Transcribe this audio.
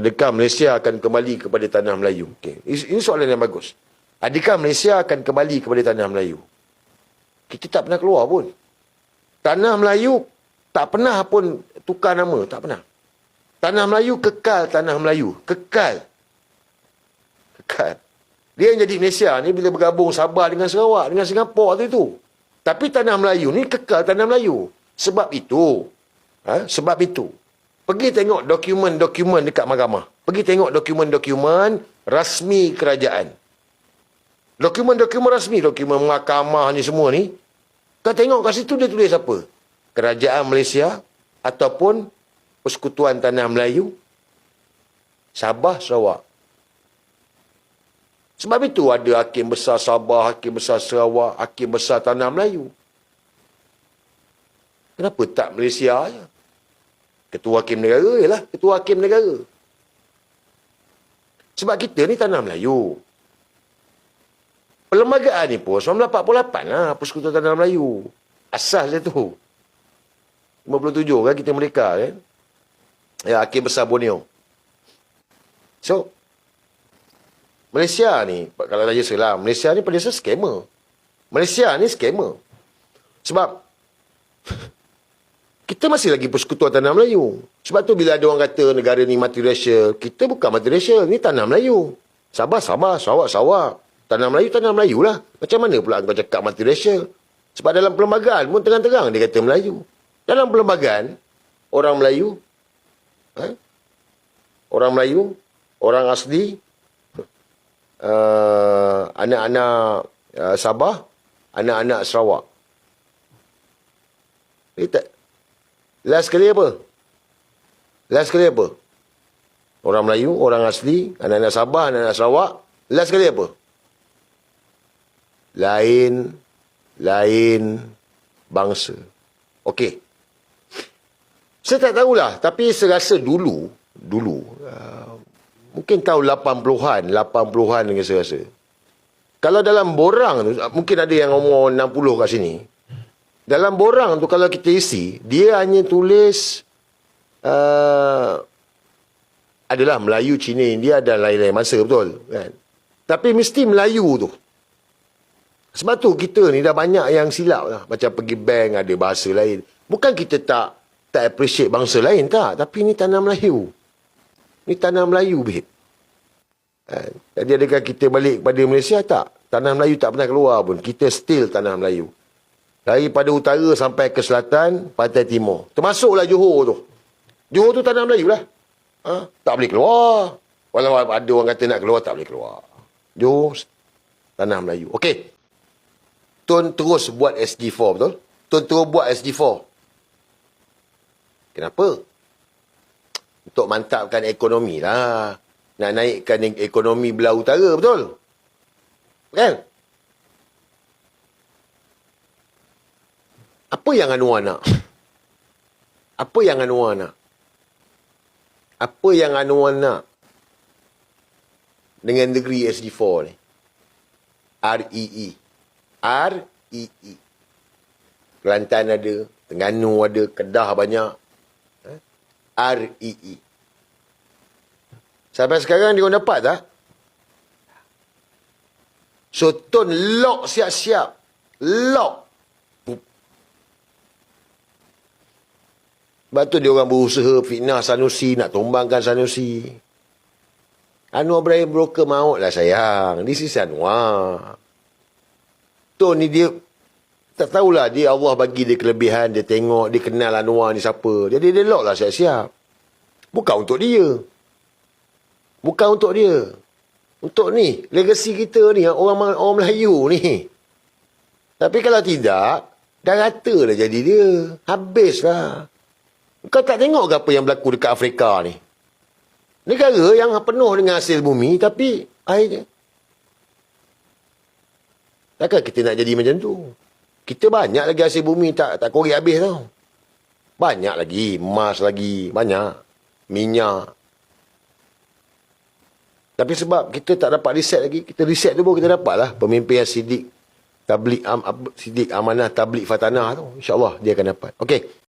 Adakah Malaysia akan kembali kepada tanah Melayu? Okay. Ini soalan yang bagus. Adakah Malaysia akan kembali kepada tanah Melayu? Kita tak pernah keluar pun. Tanah Melayu tak pernah pun tukar nama. Tak pernah. Tanah Melayu kekal tanah Melayu. Kekal. Kekal. Dia yang jadi Malaysia ni bila bergabung Sabah dengan Sarawak, dengan Singapura tu itu. Tapi tanah Melayu ni kekal tanah Melayu. Sebab itu, ha? sebab itu, pergi tengok dokumen-dokumen dekat mahkamah. Pergi tengok dokumen-dokumen rasmi kerajaan. Dokumen-dokumen rasmi, dokumen mahkamah ni semua ni. Kau tengok kat situ dia tulis apa? Kerajaan Malaysia ataupun Persekutuan Tanah Melayu Sabah Sarawak. Sebab itu ada hakim besar Sabah, hakim besar Sarawak, hakim besar Tanah Melayu. Kenapa tak Malaysia je? Ketua Hakim Negara ialah Ketua Hakim Negara. Sebab kita ni Tanah Melayu. Perlembagaan ni pun 1948 lah Persekutuan Tanah Melayu. Asas dia tu. 57 kan kita mereka kan. Ya, Hakim Besar Borneo. So, Malaysia ni, kalau saya lah, Malaysia ni pada saya skamer. Malaysia ni skamer. Sebab, kita masih lagi persekutuan Tanah Melayu. Sebab tu bila ada orang kata negara ni multiracial, kita bukan multiracial, ni Tanah Melayu. Sabah, Sabah, Sarawak, Sarawak. Tanah Melayu, Tanah Melayu lah. Macam mana pula kau cakap multiracial? Sebab dalam perlembagaan pun terang-terang dia kata Melayu. Dalam perlembagaan, orang Melayu, eh, orang Melayu, orang asli, uh, anak-anak uh, Sabah, anak-anak Sarawak. Dia tak, last kali apa? Last kali apa? Orang Melayu, orang asli, anak-anak Sabah, anak-anak Sarawak. Last kali apa? lain lain bangsa. Okey. Saya tak tahulah, tapi saya rasa dulu, dulu, uh, mungkin tahun 80-an, 80-an dengan saya rasa. Kalau dalam borang tu, mungkin ada yang umur 60 kat sini. Dalam borang tu kalau kita isi, dia hanya tulis uh, adalah Melayu, Cina, India dan lain-lain masa betul. Kan? Tapi mesti Melayu tu. Sebab tu kita ni dah banyak yang silap lah. Macam pergi bank ada bahasa lain. Bukan kita tak tak appreciate bangsa lain tak. Tapi ni tanah Melayu. Ni tanah Melayu babe. Kan? Jadi adakah kita balik kepada Malaysia tak? Tanah Melayu tak pernah keluar pun. Kita still tanah Melayu. Daripada utara sampai ke selatan, pantai timur. Termasuklah Johor tu. Johor tu tanah Melayu lah. Ha? Tak boleh keluar. Walau ada orang kata nak keluar, tak boleh keluar. Johor, tanah Melayu. Okey. Tun terus buat SG4 betul? Tun terus buat SG4. Kenapa? Untuk mantapkan ekonomi lah. Nak naikkan ekonomi belah utara betul? Kan? Apa yang Anwar nak? Apa yang Anwar nak? Apa yang Anwar nak? Dengan negeri SG4 ni. REE. R-E-E. E. Kelantan ada, Terengganu ada, Kedah banyak. Eh? R-E-E. Sampai sekarang dia orang dapat tak? So, Tun lock siap-siap. Lock. Sebab tu dia orang berusaha fitnah Sanusi, nak tumbangkan Sanusi. Anwar Ibrahim broker maut lah sayang. This is Anwar. Tun ni dia tak tahulah dia Allah bagi dia kelebihan, dia tengok, dia kenal Anwar ni siapa. Jadi dia lock lah siap-siap. Bukan untuk dia. Bukan untuk dia. Untuk ni, legasi kita ni, orang orang Melayu ni. Tapi kalau tidak, dah rata dah jadi dia. Habislah. Kau tak tengok ke apa yang berlaku dekat Afrika ni? Negara yang penuh dengan hasil bumi, tapi air Takkan kita nak jadi macam tu? Kita banyak lagi hasil bumi tak tak korek habis tau. Banyak lagi. Emas lagi. Banyak. Minyak. Tapi sebab kita tak dapat reset lagi. Kita reset tu pun kita dapat lah. Pemimpin yang sidik. Tablik, am, sidik amanah tablik fatanah tu. InsyaAllah dia akan dapat. Okey.